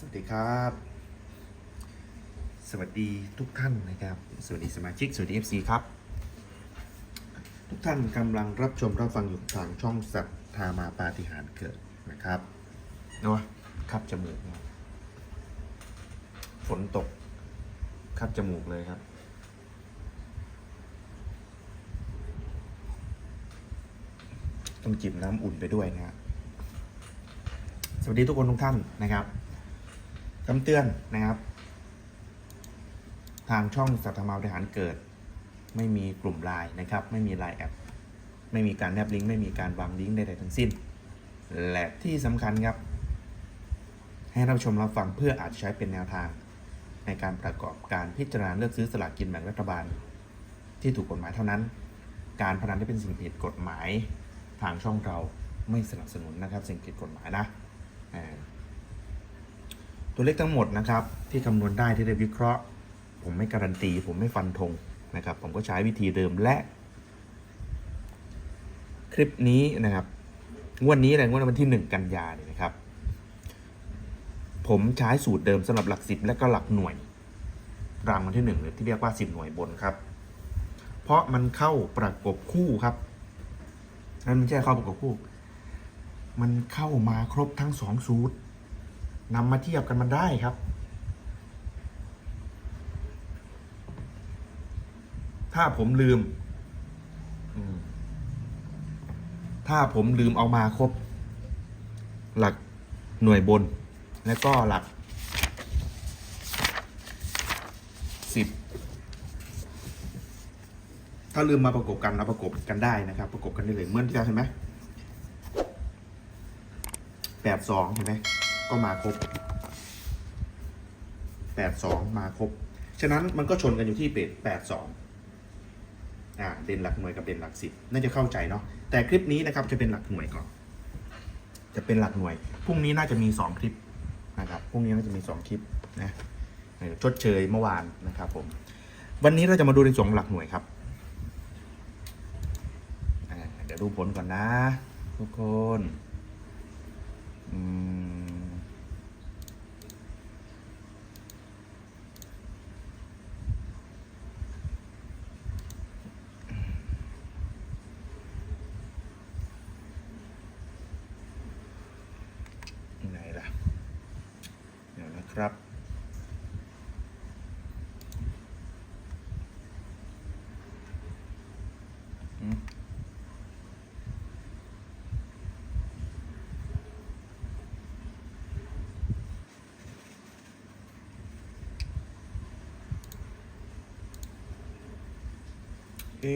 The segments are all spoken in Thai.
สวัสดีครับ สวัสดีทุกท่านนะครับ สวัสดีสมาชิก สวัสดี FC ครับ ทุกท่านกำลังรับชมรับฟังอยู่ทางช่องสัตธามาปาฏิหารเกิดนะครับเนาะคับจมูกฝนตกคับจมูกเลยครับต้องจิบน้ำอุ่นไปด้วยนะฮะสวัสดีทุกคนทุกท่านนะครับ คำเตือนนะครับ ทางช่องสัตมาบริหารเกิด ไม่มีกลุ่มไลน์นะครับ ไม่มีไลน์แอป ไม่มีการแนบลิงก์ไม่มีการวางลิงก์ใดๆทั้งสิ้น และที่สำคัญครับ ให้รับชมรับฟังเพื่ออาจใช้เป็นแนวทาง ในการประกอบการพิจารณาเลือกซื้อสลากกินแบ่งรัฐบาล ที่ถูกกฎหมายเท่านั้น การพนันที่เป็นสิ่งผิดกฎหมาย ทางช่องเราไม่สนับสนุนนะครับ สิ่งผิดกฎหมายนะ ตัวเลขทั้งหมดนะครับ ที่คำนวณได้ที่ได้วิเคราะห์ ผมไม่การันตี ผมไม่ฟันธงนะครับ ผมก็ใช้วิธีเดิมและ คลิปนี้นะครับงวดนี้แหละงวดวันที่ 1 กันยาเนี่ยนะครับ ผมใช้สูตรเดิมสำหรับหลักสิบและก็หลักหน่วย รางวัลที่หนึ่งหรือที่เรียกว่าสิบหน่วยบนครับ เพราะมันเข้าประกบคู่ครับนั่นไม่ใช่เข้าประกบคู่ มันเข้ามาครบทั้งสองสูตร นำมาเทียบกันมันได้ครับ ถ้าผมลืม ถ้าผมลืมเอามาครบ หลักหน่วยบน แล้วก็หลักสิบถ้าลืมมาประกบกันเราประกบกันได้นะครับ ประกบกันได้เลยเหมื่อนที่เราเห็นไหมแปดสองเห็นไหม ก็มาครบแปดสองมาครบ ฉะนั้นมันก็ชนกันอยู่ที่เป็ดแปดสองอ่าเด่นหลักหน่วยกับเด่นหลักสิบน่าจะเข้าใจเนาะแต่คลิปนี้นะครับจะเป็นหลักหน่วยก่อน จะเป็นหลักหน่วยพรุ่งนี้น่าจะมีสองคลิปนะครับพรุ่งนี้น่าจะมีสองคลิปนะชดเชยเมื่อวานนะครับผมวันนี้เราจะมาดูในส่วนของหลักหน่วยครับเดี๋ยวดูผลก่อนนะ ทุกคนอืมไหนล่ะ เดี๋ยว นะครับอืมเอ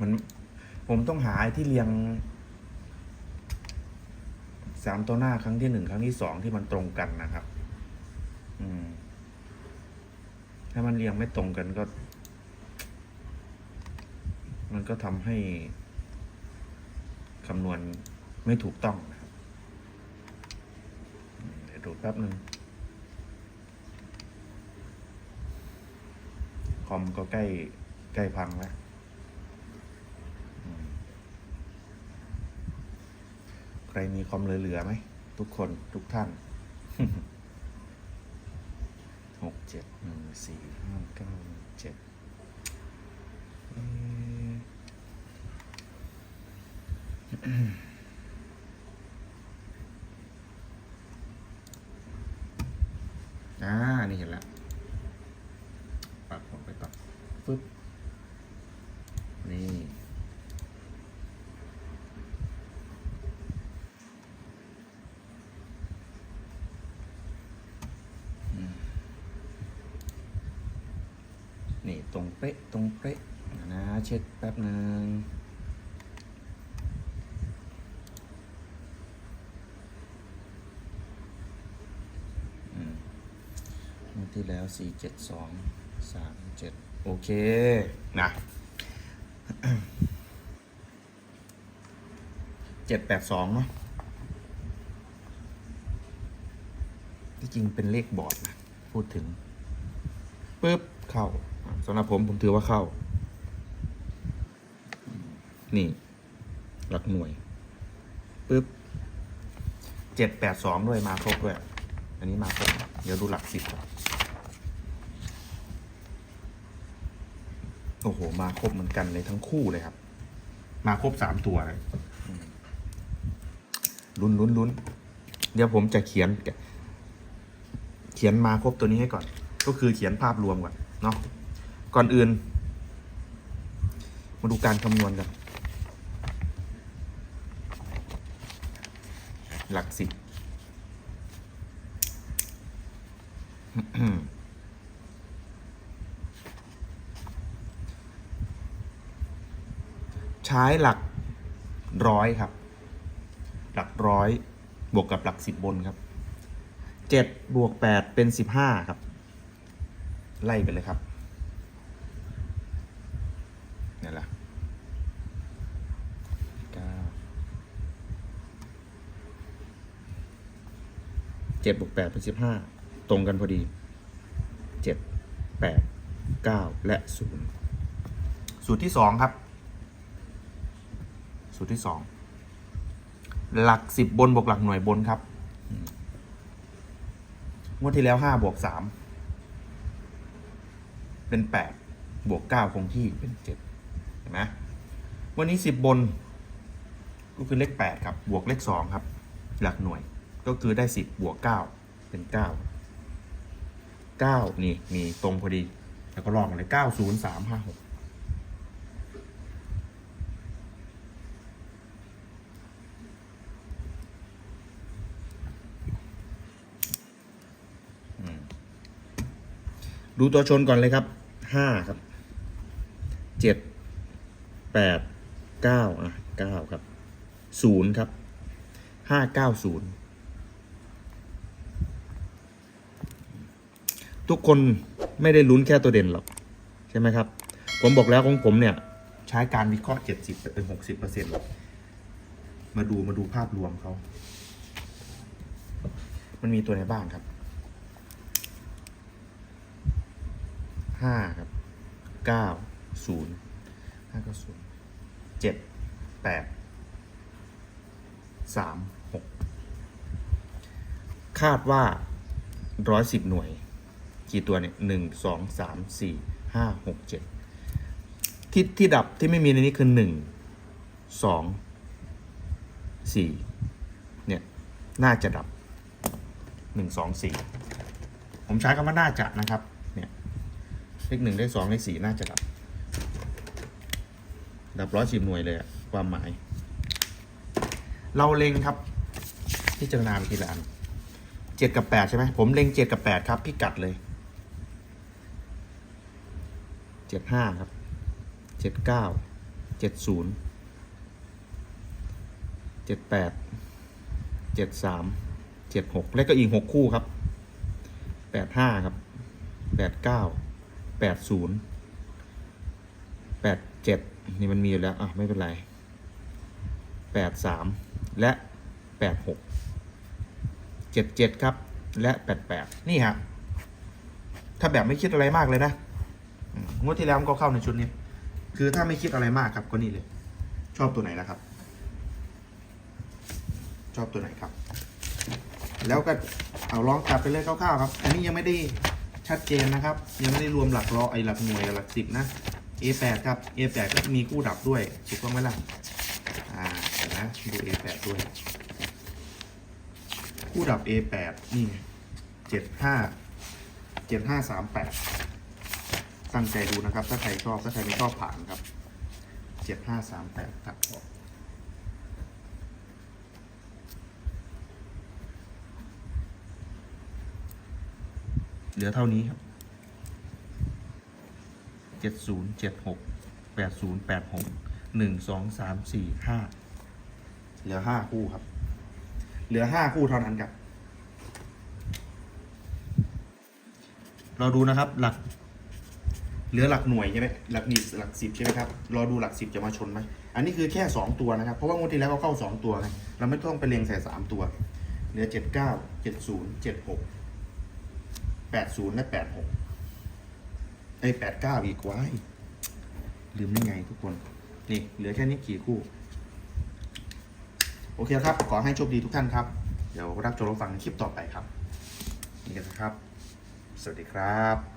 มันผมต้องหาที่เรียง สามตัวหน้าครั้งที่หนึ่งครั้งที่สองที่มันตรงกันนะครับ อืม ถ้ามันเรียงไม่ตรงกันก็ มันก็ทำให้คำนวณไม่ถูกต้องนะครับเดี๋ยวดูแป๊บหนึ่งคอมก็ใกล้ใกล้พังแล้วอืมใค รมีคอมเหลือๆไหม ทุกคนทุกท่านหกเจ็ดหนึ่งสี่ห้าเก้าเจ็ดอืม อ่า นี่เห็นแล้ว ปัดผมไปตัดฟึบนี่ อืม นี่ตรงเป๊ะตรงเป๊ะนะเช็ดแป๊บหนึ่งอืมที่แล้วสี่เจ็ดสองสามเจ็ดโอเค นะเจ็ดแปดสองเนาะที่จริงเป็นเลขบอร์ดนะ พูดถึงปุ๊บ เข้า สำหรับผมผมถือว่าเข้า นี่ หลักหน่วยปุ๊บเจ็ดแปดสองด้วยมาครบด้วย อันนี้มาครบเดี๋ยวดูหลักสิบก่อนโอ้โห มาครบเหมือนกันเลยทั้งคู่เลยครับ มาครบสามตัวเลยอืมลุ้นลุ้นลุ้นเดี๋ยวผมจะเขียน เขียนมาครบตัวนี้ให้ก่อน ก็คือเขียนภาพรวมก่อนเนาะ ก่อนอื่น มาดูการคำนวณกันหลักสิบใช้หลักร้อยครับ หลักร้อยบวกกับหลักสิบบนครับเจ็ดบวกแปดเป็นสิบห้าครับ ไล่ไปเลยครับ นี่แหละเก้าเจ็ดบวกแปดเป็นสิบห้าตรงกันพอดีเจ็ดแปดเก้าและศูนย์สูตรที่สองครับ สูตรที่สองหลักสิบบนบวกหลักหน่วยบนครับอืมงวดที่แล้วห้าบวกสามเป็นแปดบวกเก้าคงที่เป็นเจ็ดเห็ นไหมวันนี้สิบบน ก็คือเลขแปดครับ บวกเลขสองครับ หลักหน่วย ก็คือได้สิบบวกเก้าเป็นเก้าเก้านี่ มีตรงพอดี แล้วก็ลองเลยเก้าศูนย์สามห้าหกดูตัวชนก่อนเลยครับห้าครับเจ็ด แปดเก้าอะเก้าครับศูนย์ครับห้าเก้าศูนย์ทุกคนไม่ได้ลุ้นแค่ตัวเด่นหรอก ใช่ไหมครับ ผมบอกแล้วของผมเนี่ย ใช้การวิเคราะห์เจ็ดสิบเป็นหกสิบเปอร์เซ็นต์มาดูมาดูภาพรวมเขา มันมีตัวไหนบ้างครับห้าครับเก้าศูนย์ห้าเก้าศูนย์ เจ็ดแปดสามหกคาดว่าร้อยสิบหน่วย กี่ตัวเนี่ยหนึ่งสองสามสี่ห้าหกเจ็ดที่ที่ดับที่ไม่มีในนี้คือหนึ่งสองสี่เนี่ย น่าจะดับหนึ่งสองสี่ผมใช้คำว่าน่าจะนะครับ เนี่ย เลขหนึ่งเลขสองเลขสี่น่าจะดับ ดับร้อยสิบหน่วยเลยอะความหมาย เราเล็งครับพิจารณาไปทีละอันเจ็ดกับแปดใช่ไหมผมเล็งเจ็ดกับแปดครับ พิกัดเลยเจ็ดห้าครับเจ็ดเก้าเจ็ดศูนย์เจ็ดแปดเจ็ดสามเจ็ดหกและก็อีกหกคู่ครับแปดห้าครับแปดเก้าแปดศูนย์แปดเจ็ด นี่มันมีอยู่แล้วอะไม่เป็นไรแปดสามและแปดหกเจ็ดเจ็ดครับ และแปดแปดนี่ฮะถ้าแบบไม่คิดอะไรมากเลยนะอืมงวดที่แล้วมันก็เข้าในชุดนี้ คือถ้าไม่คิดอะไรมากครับก็นี่เลย ชอบตัวไหนนะครับ ชอบตัวไหนครับ แล้วก็เอาลองกลับไปเลยคร่าวๆครับ อันนี้ยังไม่ได้ชัดเจนนะครับ ยังไม่ได้รวมหลักร้อยไอหลักหน่วยหลักสิบนะ A8 ครับ A8 ก็มีคู่ดับด้วย ถูกต้องไหมล่ะ อ่าเดี๋ยวนะดู A8 ด้วย คู่ดับ A8 นี่เจ็ดห้าเจ็ดห้าสามแปดตั้งใจดูนะครับ ถ้าใครชอบ ถ้าใครไม่ชอบผ่านครับเจ็ดห้าสามแปดตัดออกเหลือเท่านี้ครับ จ็ดศูนย์เจ็ดหกแปดศูนย์แปดหกหนึ่งสองสามสี่ห้าเหลือห้าคู่ครับ เหลือห้าคู่เท่านั้นครับ เราดูนะครับหลัก เหลือหลักหน่วยใช่ไหมหลักนิหลักสิบใช่ไหมครับรอดูหลักสิบจะมาชนไหมอันนี้คือแค่สองตัวนะครับ เพราะว่างวดที่แล้วก็เข้าสองตัวไงเราไม่ต้องไปเรียงใส่สามตัว เหลือเจ็ดเก้าเจ็ดศูนย์เจ็ดหกแปดศูนย์และแปดหก ไอ้แปดเก้าอีกไว้ายลืมได้ไงทุกคน นี่ เหลือแค่นี้กี่คู่ โอเคครับ ขอให้โชคดีทุกท่านครับ เดี๋ยวรับชมรับฟังในคลิปต่อไปครับ นี่กันนะครับ สวัสดีครับ